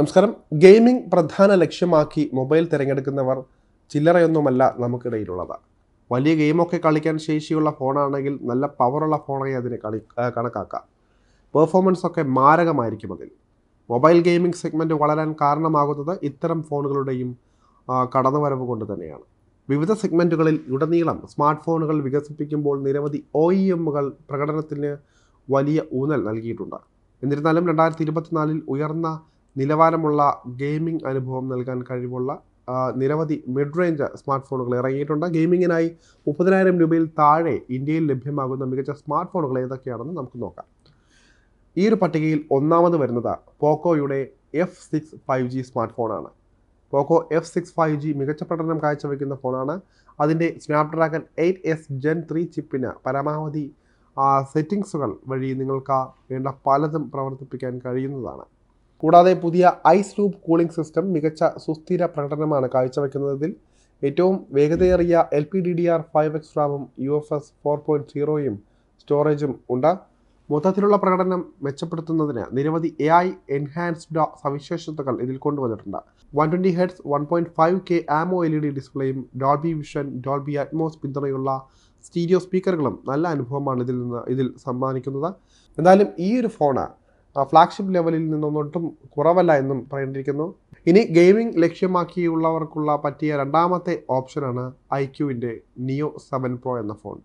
നമസ്കാരം. ഗെയിമിംഗ് പ്രധാന ലക്ഷ്യമാക്കി മൊബൈൽ തിരഞ്ഞെടുക്കുന്നവർ ചില്ലറയൊന്നുമല്ല നമുക്കിടയിലുള്ളത് വലിയ ഗെയിമൊക്കെ കളിക്കാൻ ശേഷിയുള്ള ഫോണാണെങ്കിൽ നല്ല പവറുള്ള ഫോണായി അതിനെ കളി കണക്കാക്കാം. പെർഫോമൻസ് ഒക്കെ മാരകമായിരിക്കും അതിൽ. മൊബൈൽ ഗെയിമിംഗ് സെഗ്മെന്റ് വളരാൻ കാരണമാകുന്നത് ഇത്തരം ഫോണുകളുടെയും കടന്നുവരവ് കൊണ്ട് തന്നെയാണ്. വിവിധ സെഗ്മെന്റുകളിൽ ഉടനീളം സ്മാർട്ട് ഫോണുകൾ വികസിപ്പിക്കുമ്പോൾ നിരവധി ഒ ഇ എമ്മുകൾ പ്രകടനത്തിന് വലിയ ഊന്നൽ നൽകിയിട്ടുണ്ട്. എന്നിരുന്നാലും രണ്ടായിരത്തി ഇരുപത്തിനാലിൽ ഉയർന്ന നിലവാരമുള്ള ഗെയിമിംഗ് അനുഭവം നൽകാൻ കഴിവുള്ള നിരവധി മിഡ് റേഞ്ച് സ്മാർട്ട് ഫോണുകൾ ഇറങ്ങിയിട്ടുണ്ട്. ഗെയിമിങ്ങിനായി മുപ്പതിനായിരം രൂപയിൽ താഴെ ഇന്ത്യയിൽ ലഭ്യമാകുന്ന മികച്ച സ്മാർട്ട് ഫോണുകൾ ഏതൊക്കെയാണെന്ന് നമുക്ക് നോക്കാം. ഈ ഒരു പട്ടികയിൽ ഒന്നാമത് വരുന്നത് പോക്കോയുടെ F six five G smart ഫോണാണ് Poco F six five G മികച്ച പ്രകടനം കാഴ്ചവെക്കുന്ന ഫോണാണ്. അതിന്റെ Snapdragon eight S gen three ചിപ്പിന് പരമാവധി സെറ്റിങ്സുകൾ വഴി നിങ്ങൾക്ക് വേണ്ട പലതും പ്രവർത്തിപ്പിക്കാൻ കഴിയുന്നതാണ്. കൂടാതെ പുതിയ ഐസ് ലൂപ്പ് കൂളിംഗ് സിസ്റ്റം മികച്ച സുസ്ഥിര പ്രകടനമാണ് കാഴ്ചവെക്കുന്നതിൽ ഏറ്റവും വേഗതയേറിയ L P D D R five X റാമും U F S four point സീറോയും സ്റ്റോറേജും ഉണ്ട്. മൊത്തത്തിലുള്ള പ്രകടനം മെച്ചപ്പെടുത്തുന്നതിന് നിരവധി എ ഐ എൻഹാൻസ്ഡ് സവിശേഷതകൾ ഇതിൽ കൊണ്ടുവന്നിട്ടുണ്ട്. One twenty hertz one point five K AMOLED ഡിസ്പ്ലേയും Dolby vision Dolby Atmos പിന്തുണയുള്ള സ്റ്റീരിയോ സ്പീക്കറുകളും നല്ല അനുഭവമാണ് ഇതിൽ നിന്ന് ഇതിൽ സമ്മാനിക്കുന്നത്. എന്തായാലും ഈ ഒരു ഫോണ് ഫ്ലാഗ്ഷിപ്പ് ലെവലിൽ നിന്നൊന്നും കുറവല്ല എന്നും പറയേണ്ടിയിരിക്കുന്നു. ഇനി ഗെയിമിംഗ് ലക്ഷ്യമാക്കിയുള്ളവർക്കുള്ള പറ്റിയ രണ്ടാമത്തെ ഓപ്ഷനാണ് ഐ ക്യുവിന്റെ നിയോ സെവൻ പ്രോ എന്ന ഫോൺ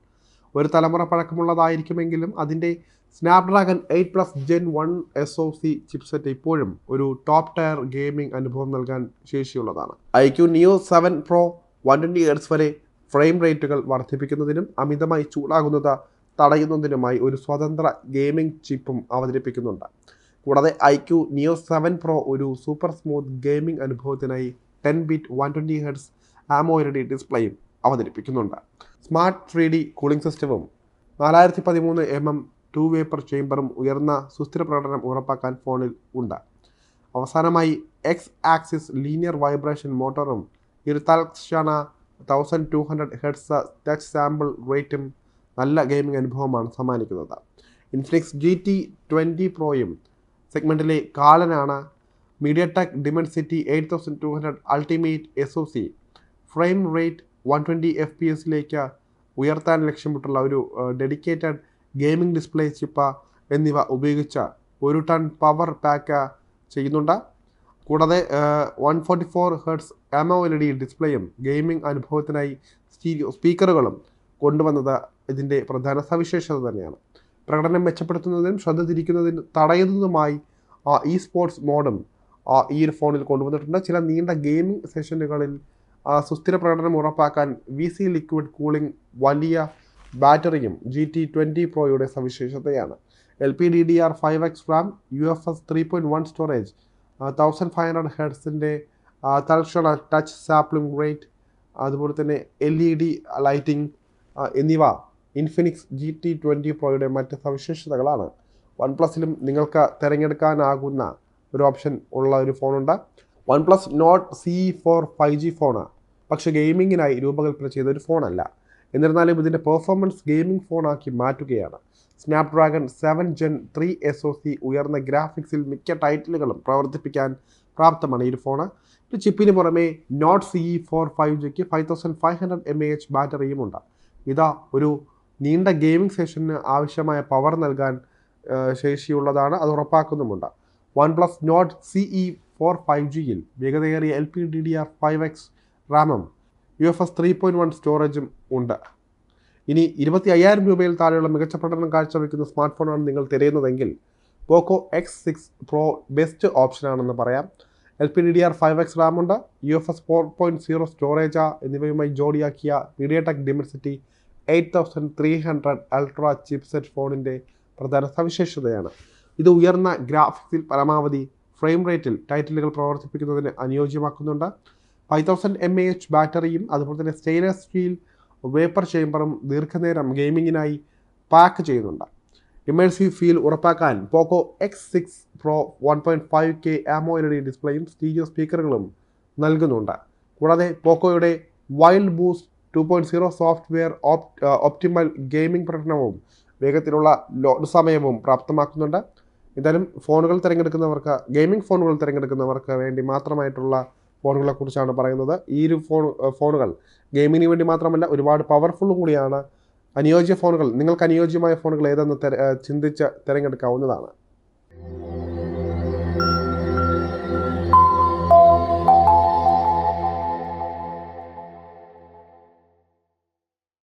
ഒരു തലമുറ പഴക്കമുള്ളതായിരിക്കുമെങ്കിലും അതിന്റെ Snapdragon eight plus gen one S O C chipset ഇപ്പോഴും ഒരു ടോപ്പ് ടയർ ഗെയിമിംഗ് അനുഭവം നൽകാൻ ശേഷിയുള്ളതാണ്. I Q neo seven pro one twenty hertz വരെ ഫ്രെയിം റേറ്റുകൾ വർദ്ധിപ്പിക്കുന്നതിനും അമിതമായി ചൂടാകുന്നത് തടയുന്നതിനുമായി ഒരു സ്വതന്ത്ര ഗെയിമിംഗ് ചിപ്പും അവതരിപ്പിക്കുന്നുണ്ട്. കൂടാതെ I Q neo seven pro ഒരു super smooth gaming അനുഭവത്തിനായി ten bit one twenty hertz AMOLED ഡിസ്പ്ലേയും അവതരിപ്പിക്കുന്നുണ്ട്. സ്മാർട്ട് ത്രീ ഡി കൂളിംഗ് സിസ്റ്റവും നാലായിരത്തി പതിമൂന്ന് എം എം ടു വേപ്പർ ചേംബറും ഉയർന്ന സുസ്ഥിര പ്രകടനം ഉറപ്പാക്കാൻ ഫോണിൽ ഉണ്ട്. അവസാനമായി എക്സ് ആക്സിസ് ലീനിയർ വൈബ്രേഷൻ മോട്ടറും ഇരുത്തൽക്ഷണ thousand two hundred hertz touch sample റേറ്റും നല്ല ഗെയിമിംഗ് അനുഭവമാണ് സമ്മാനിക്കുന്നത്. ഇൻഫിനിക്സ് ജി ടി ട്വന്റി പ്രോയും സെഗ്മെന്റിലെ കാലനാണ് MediaTek Dimensity eight thousand two hundred ultimate S O C frame rate one twenty F P എസിലേക്ക് ഉയർത്താൻ ലക്ഷ്യമിട്ടുള്ള ഒരു ഡെഡിക്കേറ്റഡ് ഗെയിമിംഗ് ഡിസ്പ്ലേ ചിപ്പ എന്നിവ ഉപയോഗിച്ച് ഒരു ടൺ പവർ പാക്ക് ചെയ്യുന്നുണ്ട്. കൂടാതെ one forty four hertz AMOLED ഡിസ്പ്ലേയും gaming അനുഭവത്തിനായി സ്റ്റീരിയോ സ്പീക്കറുകളും കൊണ്ടുവന്നത് ഇതിന്റെ പ്രധാന സവിശേഷത തന്നെയാണ്. പ്രകടനം മെച്ചപ്പെടുത്തുന്നതിനും ശ്രദ്ധ തിരിക്കുന്നതിനും തടയുന്നതുമായി ഇ സ്പോർട്സ് മോഡും ഈ ഒരു ഫോണിൽ കൊണ്ടുവന്നിട്ടുണ്ട്. ചില നീണ്ട ഗെയിമിംഗ് സെഷനുകളിൽ സുസ്ഥിര പ്രകടനം ഉറപ്പാക്കാൻ വി സി ലിക്വിഡ് കൂളിംഗ് വലിയ ബാറ്ററിയും ജി ടി ട്വന്റി പ്രോയുടെ സവിശേഷതയാണ്. L P D D R five X RAM U F S three point one storage thousand five hundred ഹെഡ്സിന്റെ തൽക്ഷണ ടച്ച് സാപ്ലിംഗ് റേറ്റ് അതുപോലെ തന്നെ എൽ ഇ ഡി ലൈറ്റിംഗ് എന്നിവ Infinix G T twenty പ്രോയുടെ മറ്റ് സവിശേഷതകളാണ്. One പ്ലസിലും നിങ്ങൾക്ക് തിരഞ്ഞെടുക്കാനാകുന്ന ഒരു ഓപ്ഷൻ ഉള്ള ഒരു ഫോണുണ്ട്. OnePlus Nord C four five G phone പക്ഷേ ഗെയിമിങ്ങിനായി രൂപകൽപ്പന ചെയ്ത ഒരു ഫോണല്ല. എന്നിരുന്നാലും ഇതിന്റെ പെർഫോമൻസ് ഗെയിമിംഗ് ഫോണാക്കി മാറ്റുകയാണ്. Snapdragon seven gen three S O C ഉയർന്ന ഗ്രാഫിക്സിൽ മിക്ക ടൈറ്റിലുകളും പ്രവർത്തിപ്പിക്കാൻ പ്രാപ്തമാണ് ഈ ഫോണ്. ചിപ്പിന് പുറമെ നോട്ട് സി ഫോർ ഫൈവ് ജിക്ക് five thousand five hundred M A H ബാറ്ററിയും ഉണ്ട്. ഇതാ ഒരു നീണ്ട ഗെയിമിംഗ് സെഷന് ആവശ്യമായ പവർ നൽകാൻ ശേഷിയുള്ളതാണ് അത് ഉറപ്പാക്കുന്നുമുണ്ട്. OnePlus Nord CE four five ജിയിൽ വേഗതയേറിയ L P D D R five X റാമും U F S three point one സ്റ്റോറേജും ഉണ്ട്. ഇനി ഇരുപത്തി അയ്യായിരം രൂപയിൽ താഴെയുള്ള മികച്ച പ്രകടനം കാഴ്ചവെക്കുന്ന സ്മാർട്ട് ഫോണാണ് നിങ്ങൾ തിരയുന്നതെങ്കിൽ Poco X six pro best ഓപ്ഷനാണെന്ന് പറയാം. L P D D R five X റാമുണ്ട് U F S four point zero storage എന്നിവയുമായി ജോഡിയാക്കിയ MediaTek Dimensity eight thousand three hundred ultra chipset ഫോണിന്റെ പ്രധാന സവിശേഷതയാണ്. ഇത് ഉയർന്ന ഗ്രാഫിക്സിൽ പരമാവധി ഫ്രെയിം റേറ്റിൽ ടൈറ്റിലുകൾ പ്രവർത്തിപ്പിക്കുന്നതിന് അനുയോജ്യമാക്കുന്നുണ്ട്. Five thousand M A H ബാറ്ററിയും അതുപോലെ തന്നെ സ്റ്റെയിൻലെസ് സ്റ്റീൽ വേപ്പർ ചേമ്പറും ദീർഘനേരം ഗെയിമിങ്ങിനായി പാക്ക് ചെയ്യുന്നുണ്ട്. ഇമേഴ്സീവ് ഫീൽ ഉറപ്പാക്കാൻ Poco X six pro one point five K AMOLED ഡിസ്പ്ലേയും stereo സ്പീക്കറുകളും നൽകുന്നുണ്ട്. കൂടാതെ പോക്കോയുടെ wild boost two point zero software optimal gaming പ്രകടനവും വേഗത്തിലുള്ള ലോഡ് സമയവും പ്രാപ്തമാക്കുന്നുണ്ട്. എന്തായാലും ഫോണുകൾ തിരഞ്ഞെടുക്കുന്നവർക്ക് ഗെയിമിംഗ് ഫോണുകൾ തിരഞ്ഞെടുക്കുന്നവർക്ക് വേണ്ടി മാത്രമായിട്ടുള്ള ഫോണുകളെക്കുറിച്ചാണ് പറയുന്നത്. ഈ ഒരു ഫോൺ ഫോണുകൾ ഗെയിമിങ്ങിന് വേണ്ടി മാത്രമല്ല ഒരുപാട് പവർഫുള്ളും കൂടിയാണ് അനുയോജ്യ ഫോണുകൾ നിങ്ങൾക്ക് അനുയോജ്യമായ ഫോണുകൾ ഏതെന്ന് ചിന്തിച്ച് തിരഞ്ഞെടുക്കാവുന്നതാണ്.